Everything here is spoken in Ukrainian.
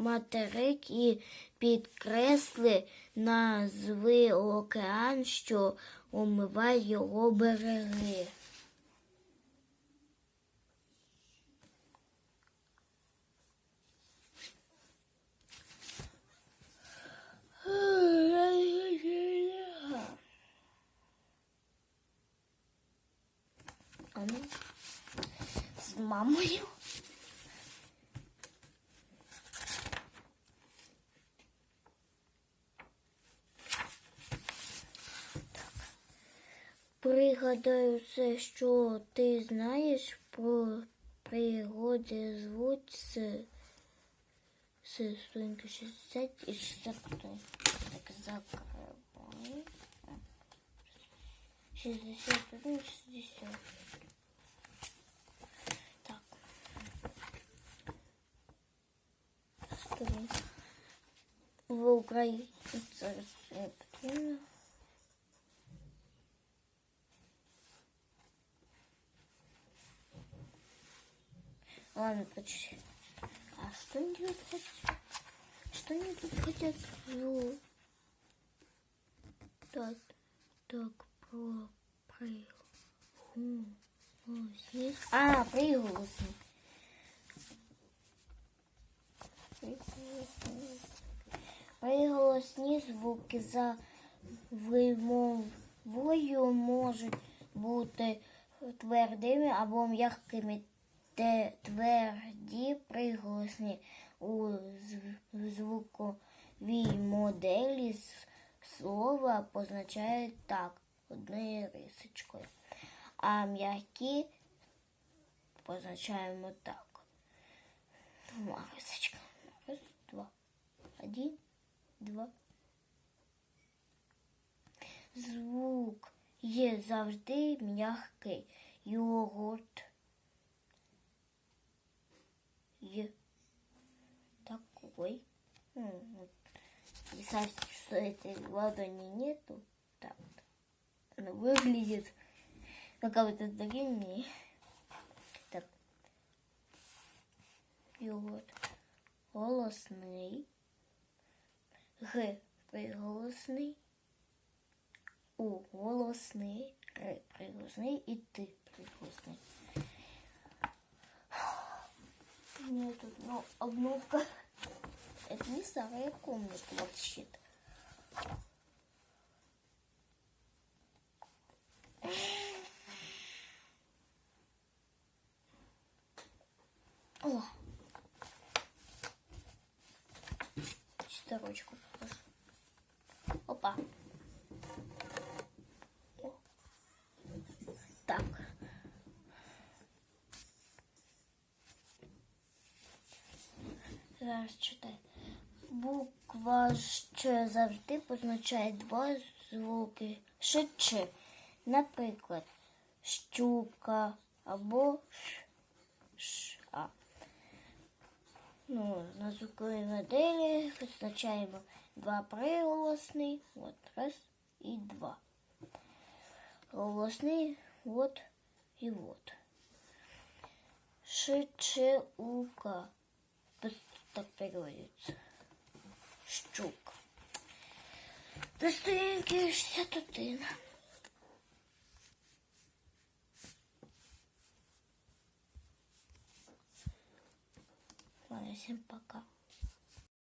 материк і підкресли назви океан, що омиває його береги. Ну, з мамою. Пригадаю все, що ти знаєш про пригоди звуть з, сторінки 60 і 61. Так, закривай. 61, 60. Так. Сторінка. В Україні не потрібно. Ладно, почти. А что они тут хотят? Что они тут хотят? Ну, так, так, про приголосник. А, приголосник. Приголосні звуки за вимовою можуть бути твердими або м'якими. Те тверді приголосні у звуковій моделі слова позначають так, одною рисочкою. А м'які позначаємо так. Двома рисочками. Раз, два. Один, два. Звук є завжди м'який. Йогурт. Е. Такой. М, вот. Писать, что этой ладони нету. Так. Она выглядит как будто длиннее. Так. Йогурт. Голосний. Г. Приголосний. У. Голосний. Р. Приголосний. І Т. Приголосний. Нет, тут ну, обновка. Это не старая комната вообще-то. О! Покажу. Опа. Так. Зараз читай. Буква Щ завжди позначає два звуки Ш Ч. Наприклад, щука або ш, ш а. Ну, на звуковій моделі позначаємо два приголосні. От раз і два. Голосний от і от. Ш, Переводится. Щук. До сторінки 61. Ладно, всем пока.